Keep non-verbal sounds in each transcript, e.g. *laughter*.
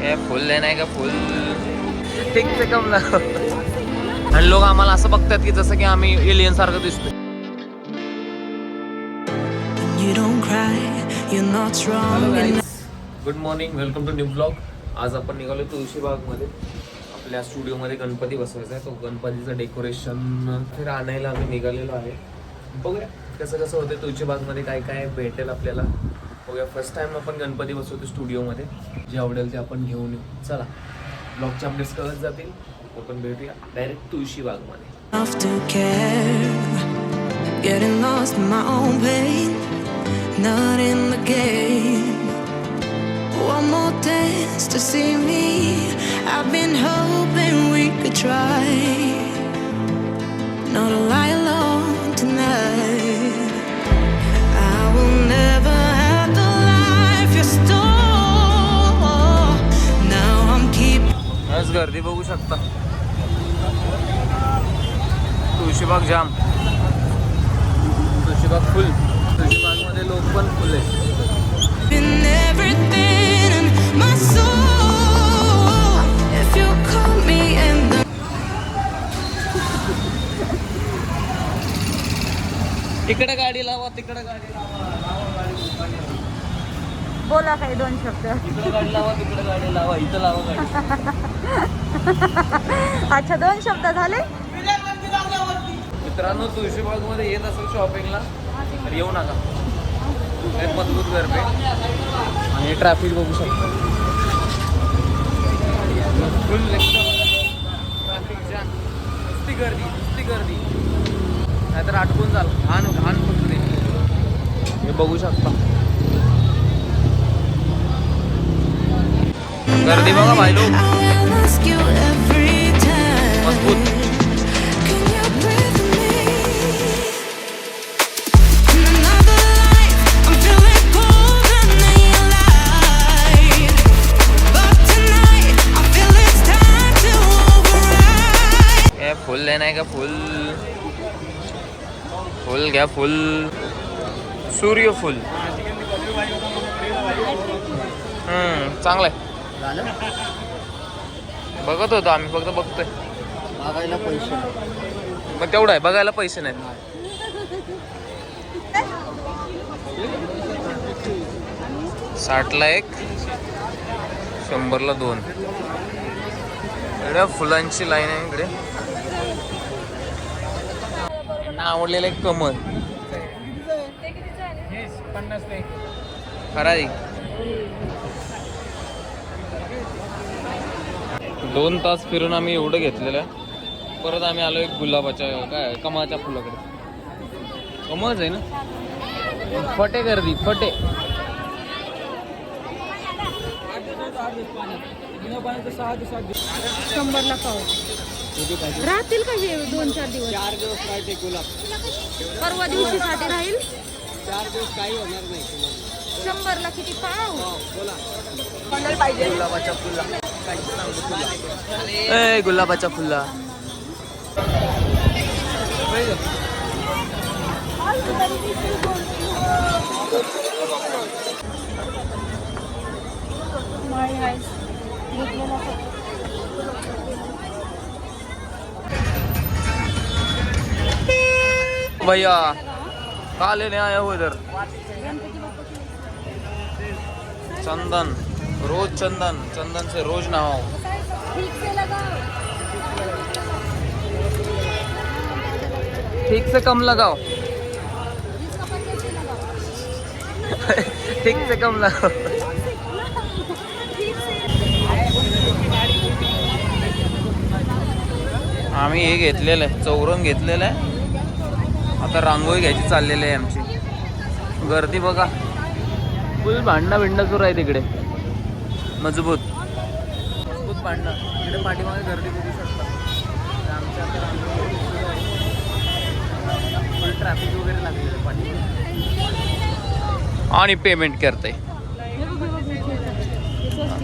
काय फुल आहे नाही का फुल. ठीक से कम लागो आणि लोक आम्हाला असं बघतात की जसं की आम्ही एलियन सारखं enough. Good morning welcome to new blog आज आपण निघालो तुळशीबागमध्ये आपल्या स्टुडिओमध्ये गणपती बसवायचा आहे. तो गणपतीचं डेकोरेशन फिर आणायला आम्ही निघालेलो आहे. बघूया कसं कसं होतं तुळशीबागमध्ये काय काय भेटेल आपल्याला. ओके फर्स्ट टाइम आपण गणपती बसवतो स्टुडिओमध्ये जे आवडेल ते आपण घेऊन येऊ चला ब्लॉगचे अपडेट्स कळत जातील आपण भेटूया डायरेक्ट तुळशी बागमध्ये Getting lost in my own pain, not in the game. One more dance to see me. I've been hoping we could try. गर्दी बघू शकता. तुळशीबाग जाम. तुळशीबाग फुल तुळशीबागमध्ये लोक पण फुल तिकडे गाडी लावा तिकडे गाडी लावा. लावा गाडी गाडी. लावा. बोला काही दोन शब्द. इकडे गाडी लावा तिकडे गाडी लावा इथं लावा गाडी. *laughs* अच्छा दोन शब्द झाले? मित्रांनो तुळशीबागमध्ये येत असेल शॉपिंगला तर येऊ नका. मजबूत गरबे आणि ट्रॅफिक बघू शकता. फुल ट्रॅफिक जाम नुसती गर्दी नुसती गर्दी. नाहीतर अटकून जाल. घाण घाण फक्त ते हे बघू शकता. Tonight, I feel it's time to फुल आहे नाही का फुल? फुल घ्या फुल? सूर्यफुल हम्म चांगलं आहे. बघत होतो आम्ही फक्त बघतोय. मागायला पैसे मग तेवढं आहे बघायला पैसे नाहीत. साठला एक शंभरला दोन. इकडे फुलांची लाईन आहे इकडे. यांना आवडलेलं एक कमल. खरारी दोन तास फिरून आम्ही एवढं घेतलेलं. आहे परत आम्ही आलो एक गुलाबाच्या काय कमळाच्या फुलाकडे. कमळच आहे ना? फटे गर्दी फटे. शंभरला पाव राहतील का हे दोन चार दिवस? चार दिवस राहते गुलाब. परवा दिवशी साठी राहील? चार दिवस काही होणार नाही शंभरला किती पाव? गुलाबाच्या फुला. ए गुलाबाच्या फुला. भैया कहा लेने आया हो इधर। चंदन रोज चंदन चंदन से रोज नहाओ। ठीक से कम लगाओ। *laughs* ठीक से कम लगाओ। आम्ही हे घेतलेलं आहे चौरंग घेतलेलं आहे. आता रांगोळी घ्यायची चाललेली आहे आमची. गर्दी बघा. फुल भांडणं बिंडा सुरू आहे तिकडे. मजबूत. मजबूत भांडणं. तिकडे पाठीमागे गर्दी बघू शकता. आणि आमच्या आता रांगोळी सुरू आहे. फुल ट्रॅफिक वगैरे लागलेलं आहे पाठीमागे. आणि पेमेंट करते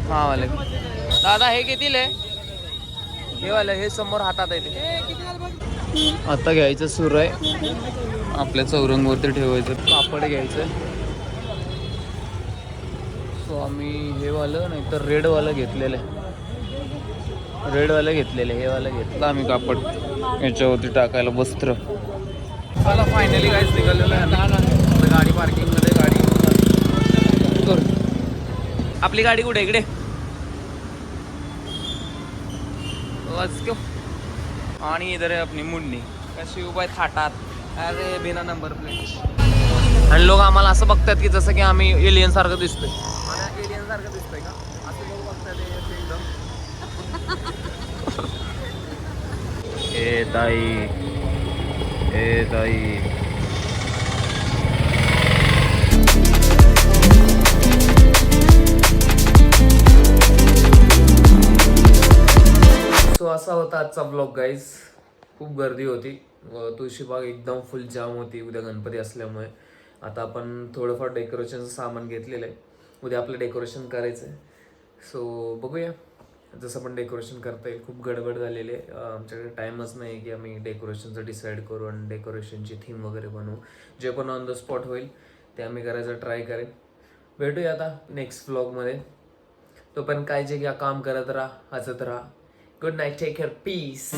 हा वाले दादा हे किती आहे हे वाले हे समोर हातात आहे ते. आता घ्यायचं सुरू आहे. आपल्या चौरंगवरती ठेवायचं. कापड घ्यायचं. सो आम्ही हे वालं नाही तर रेडवालं घेतलेलं आहे. रेडवालं घेतलेलं आहे हे वालं घेतलं आम्ही कापड याच्यावरती टाकायला वस्त्र. मला फायनली काहीच निघालेलं आहे. गाडी पार्किंगमध्ये गाडी. आपली गाडी कुठे इकडे. Let's go. आणि इधर आपली मुंडणी कशी उभा आहे थाटात? अरे बिना नंबर प्लेट आणि लोक आम्हाला असं बघतात की जसं की आम्ही एलियन सारखं दिसतोय. एलियन सारखं दिसतोय का? असं लोक बघतात हे एकदम. *laughs* ए ताई. ए ताई. असा होता आजचा ब्लॉग गाईज खूप गर्दी होती. तुळशीबाग एकदम फुल जाम होती. उद्या गणपती असल्यामुळे. आता आपण थोडंफार डेकोरेशनचं सामान घेतलेलं आहे. उद्या आपलं डेकोरेशन करायचं आहे सो बघूया. जसं पण डेकोरेशन करता येईल. खूप गडबड झालेली आहे. आमच्याकडे टाईमच नाही की आम्ही डेकोरेशनचं डिसाईड करू आणि डेकोरेशनची थीम वगैरे बनवू. जे पण ऑन द स्पॉट होईल ते आम्ही करायचं ट्राय करेन. भेटूया आता नेक्स्ट ब्लॉगमध्ये तोपर्यंत जे घ्या काम करत राहा हसत राहा. Good night take care peace